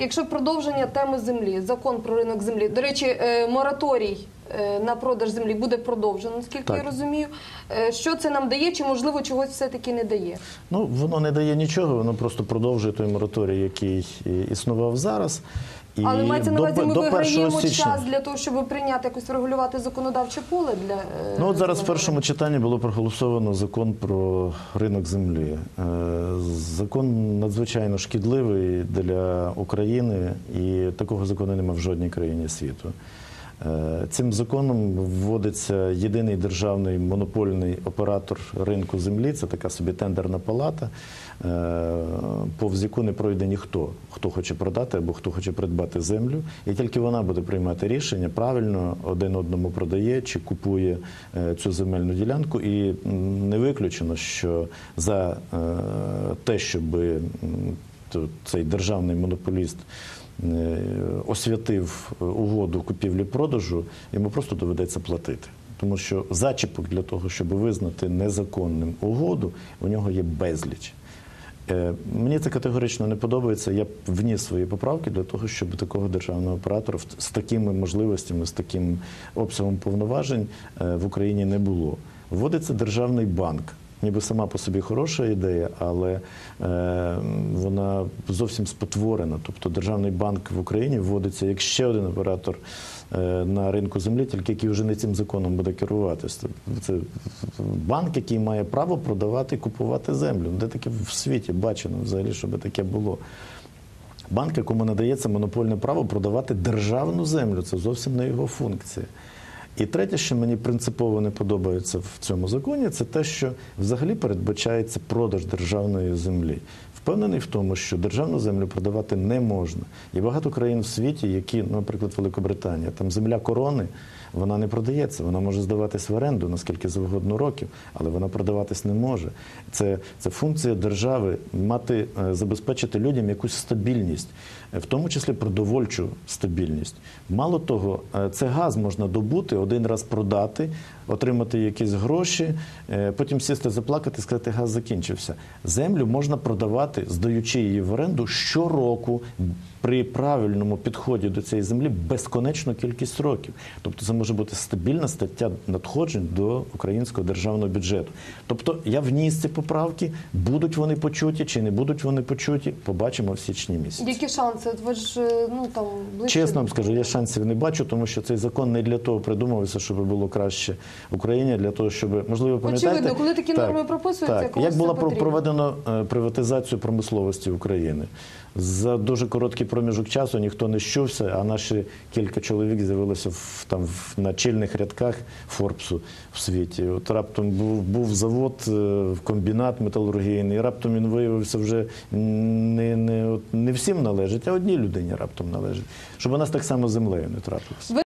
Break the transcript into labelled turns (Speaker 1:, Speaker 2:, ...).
Speaker 1: Якщо продовження теми землі, закон про ринок землі, до речі, е, мораторій е, на продаж землі буде продовжено, наскільки
Speaker 2: Так.
Speaker 1: я розумію. Е, Що це нам дає, чи можливо чогось все-таки не дає?
Speaker 2: Ну, воно не дає нічого, воно просто продовжує той мораторій, який існував зараз. І
Speaker 1: Але мається на увазі, ми
Speaker 2: до 1
Speaker 1: виграємо
Speaker 2: січня.
Speaker 1: час для того, щоб прийняти якось регулювати законодавче поле для е,
Speaker 2: Ну от зараз в першому читанні було проголосовано закон про ринок землі. Е, Закон надзвичайно шкідливий для України, і такого закону немає в жодній країні світу. Е, Цим законом вводиться єдиний державний монопольний оператор ринку землі. Це така собі тендерна палата, е, повз яку не пройде ніхто, хто хоче продати або хто хоче придбати землю. І тільки вона буде приймати рішення правильно один одному продає чи купує е, цю земельну ділянку. І не виключено, що за те, щоб цей державний монополіст е, освятив е, угоду купівлі-продажу, йому просто доведеться платити. Тому що зачіпок для того, щоб визнати незаконним угоду, у нього є безліч. Е, Мені це категорично не подобається. Я вніс свої поправки для того, щоб такого державного оператора з такими можливостями, з таким обсягом повноважень в Україні не було. Вводиться державний банк. Ніби сама по собі хороша ідея, але е, вона зовсім спотворена. Тобто державний банк в Україні вводиться як ще один оператор е, на ринку землі, тільки який вже не цим законом буде керуватися. Це банк, який має право продавати і купувати землю. Де таке в світі бачено взагалі, щоб таке було. Банк, якому надається монопольне право продавати державну землю, це зовсім не його функція. І третє, що мені принципово не подобається в цьому законі, це те, що взагалі передбачається продаж державної землі. Впевнений в тому, що державну землю продавати не можна. І багато країн в світі, які, наприклад, Великобританія, там земля корони, вона не продається, вона може здаватись в оренду наскільки завгодно років, але вона продаватись не може. Це, це функція держави мати, е, забезпечити людям якусь стабільність, е, в тому числі продовольчу стабільність. Мало того, е, це газ можна добути, один раз продати, отримати якісь гроші, потім сісти заплакати сказати, газ закінчився. Землю можна продавати, здаючи її в оренду щороку при правильному підході до цієї землі безконечну кількість років. Тобто це може бути стабільна стаття надходжень до українського державного бюджету. Тобто я вніс ці поправки, будуть вони почуті чи не будуть вони почуті, побачимо в січні місяці.
Speaker 1: Які шанси? От ви ж е, ну там ближче
Speaker 2: Чесно вам скажу, я шансів не бачу, тому що цей закон не для того придумувався, щоб було краще Україні, для того, щоб можливо пам'ятаєте,
Speaker 1: Очевидно, коли такі норми прописуються,
Speaker 2: так, як про-
Speaker 1: потрібно.
Speaker 2: проведено е, приватизацію промисловості України. За дуже короткий проміжок часу ніхто не щувся, а наші кілька чоловік з'явилося в там в на чільних рядках Форбсу в світі. От раптом був, був завод, е, комбінат металургійний, і раптом він виявився вже не, не, от, не всім належить, а одній людині раптом належить. Щоб у нас так само землею не трапилося.